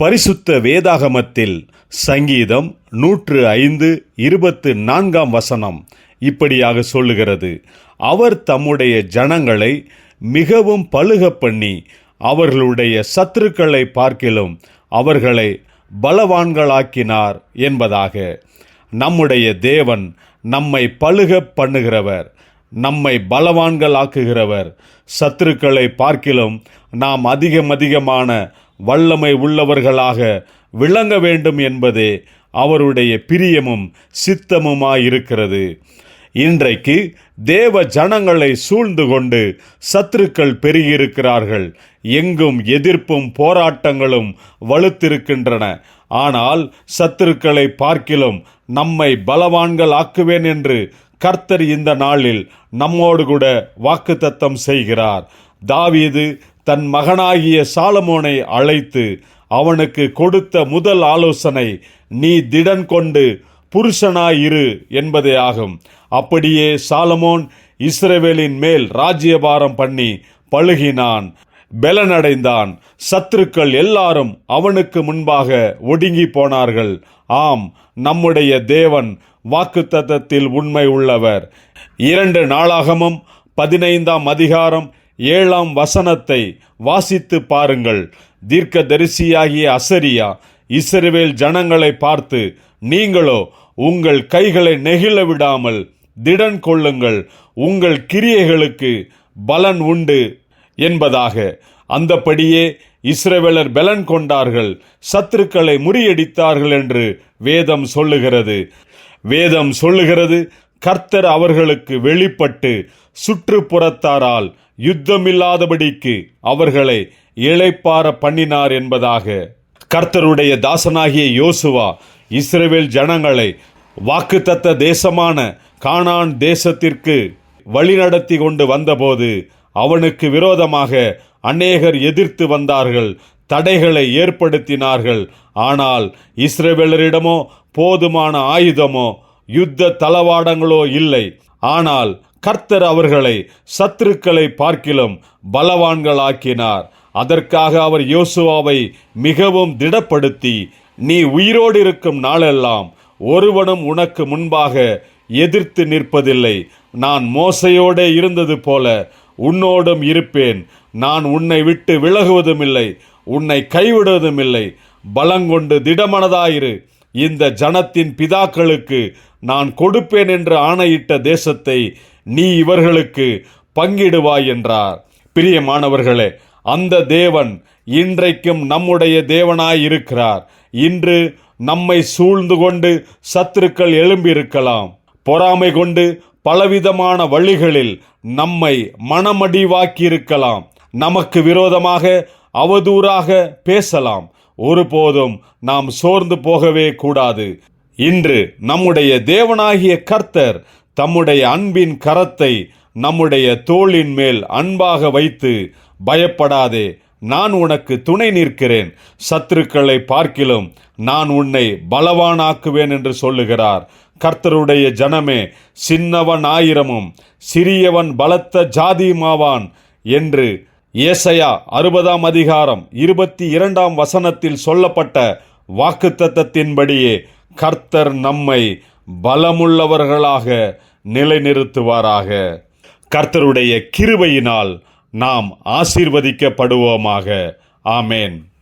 பரிசுத்த வேதாகமத்தில் சங்கீதம் நூற்று ஐந்து இருபத்து நான்காம் வசனம் இப்படியாக சொல்லுகிறது. அவர் தம்முடைய ஜனங்களை மிகவும் பழுக பண்ணி அவர்களுடைய சத்துருக்களை பார்க்கிலும் அவர்களை பலவான்களாக்கினார் என்பதாக. நம்முடைய தேவன் நம்மை பழுக பண்ணுகிறவர் நம்மை பலவான்களாக்குகிறவர். சத்துருக்களை பார்க்கிலும் நாம் அதிகம் அதிகமான வல்லமை உள்ளவர்களாக விளங்க வேண்டும் என்பதே அவருடைய பிரியமும் சித்தமுமாயிருக்கிறது. இன்றைக்கு தேவ ஜனங்களை சூழ்ந்து கொண்டு சத்துருக்கள் பெருகியிருக்கிறார்கள். எங்கும் எதிர்ப்பும் போராட்டங்களும் வலுத்திருக்கின்றன. ஆனால் சத்துருக்களை பார்க்கிலும் நம்மை பலவான்கள் ஆக்குவேன் என்று கர்த்தர் இந்த நாளில் நம்மோடு கூட வாக்குத்தத்தம் செய்கிறார். தாவீது தன் மகனாகிய சாலமோனை அழைத்து அவனுக்கு கொடுத்த முதல் ஆலோசனை நீ திடன் கொண்டு புருஷனாயிரு என்பதே ஆகும். அப்படியே சாலமோன் இஸ்ரேவேலின் மேல் ராஜ்யபாரம் பண்ணி பழுகினான். பெலனடைந்தான். சத்துருக்கள் எல்லாரும் அவனுக்கு முன்பாக ஒடுங்கி போனார்கள். ஆம் நம்முடைய தேவன் வாக்குத்தத்தத்தில் உண்மை உள்ளவர். இரண்டு நாளாகமும் பதினைந்தாம் அதிகாரம் ஏழாம் வசனத்தை வாசித்து பாருங்கள். தீர்க்க தரிசியாகிய அசரியா இஸ்ரவேல் ஜனங்களை பார்த்து நீங்களோ உங்கள் கைகளை நெகிழ விடாமல் திடன் கொள்ளுங்கள். உங்கள் கிரியைகளுக்கு பலன் உண்டு. என்பதாக. அந்தபடியே இஸ்ரவேலர் பலன் கொண்டார்கள். சத்துருக்களை முறியடித்தார்கள் என்று வேதம் சொல்லுகிறது. வேதம் சொல்லுகிறது கர்த்தர் அவர்களுக்கு வெளிப்பட்டு சுற்றுப்புறத்தாரால் யுத்தமில்லாதபடிக்கு அவர்களை இழைப்பார பண்ணினார் என்பதாக கர்த்தருடைய தாசனாகிய யோசுவா இஸ்ரேவேல் ஜனங்களை வாக்குத்தத்த தேசமான கானான் தேசத்திற்கு வழிநடத்தி கொண்டு வந்தபோது அவனுக்கு விரோதமாக அநேகர் எதிர்த்து வந்தார்கள் தடைகளை ஏற்படுத்தினார்கள். ஆனால் இஸ்ரேவேலரிடமோ போதுமான ஆயுதமோ யுத்த தளவாடங்களோ இல்லை. ஆனால் கர்த்தர் அவர்களை சத்துருக்களை பார்க்கிலும் பலவான்களாக்கினார். அதற்காக அவர் யோசுவாவை மிகவும் திடப்படுத்தி நீ உயிரோடு இருக்கும் நாளெல்லாம் ஒருவனும் உனக்கு முன்பாக எதிர்த்து நிற்பதில்லை. நான் மோசையோடே இருந்தது போல உன்னோடும் இருப்பேன். நான் உன்னை விட்டு விலகுவதும் இல்லை உன்னை கைவிடுவதும் இல்லை பலங்கொண்டு திடமனதாயிரு. இந்த ஜனத்தின் பிதாக்களுக்கு நான் கொடுப்பேன் என்று ஆணையிட்ட தேசத்தை நீ இவர்களுக்கு பங்கிடுவாய் என்றார். பிரியமானவர்களே அந்த தேவன் இன்றைக்கும் நம்முடைய தேவனாய் இருக்கிறார். இன்று நம்மை சூழ்ந்து கொண்டு சத்துருக்கள் எழும்பியிருக்கலாம். பொறாமை கொண்டு பலவிதமான வழிகளில் நம்மை மனமடிவாக்கியிருக்கலாம். நமக்கு விரோதமாக அவதூறாக பேசலாம். ஒருபோதும் நாம் சோர்ந்து போகவே கூடாது. இன்று நம்முடைய தேவனாகிய கர்த்தர் தம்முடைய அன்பின் கரத்தை நம்முடைய தோளின் மேல் அன்பாக வைத்து பயப்படாதே நான் உனக்கு துணை நிற்கிறேன். சத்துருக்களை பார்க்கிலும் நான் உன்னை பலவானாக்குவேன் என்று சொல்லுகிறார். கர்த்தருடைய ஜனமே சின்னவன் ஆயிரமும் சிறியவன் பலத்த ஜாதியுமாவான் என்று ஏசையா அறுபதாம் அதிகாரம் இருபத்தி இரண்டாம் வசனத்தில் சொல்லப்பட்ட வாக்குத்தத்தத்தின்படியே கர்த்தர் நம்மை பலமுள்ளவர்களாக நிலைநிறுத்துவாராக. கர்த்தருடைய கிருபையினால் நாம் ஆசீர்வதிக்கப்படுவோமாக. ஆமேன்.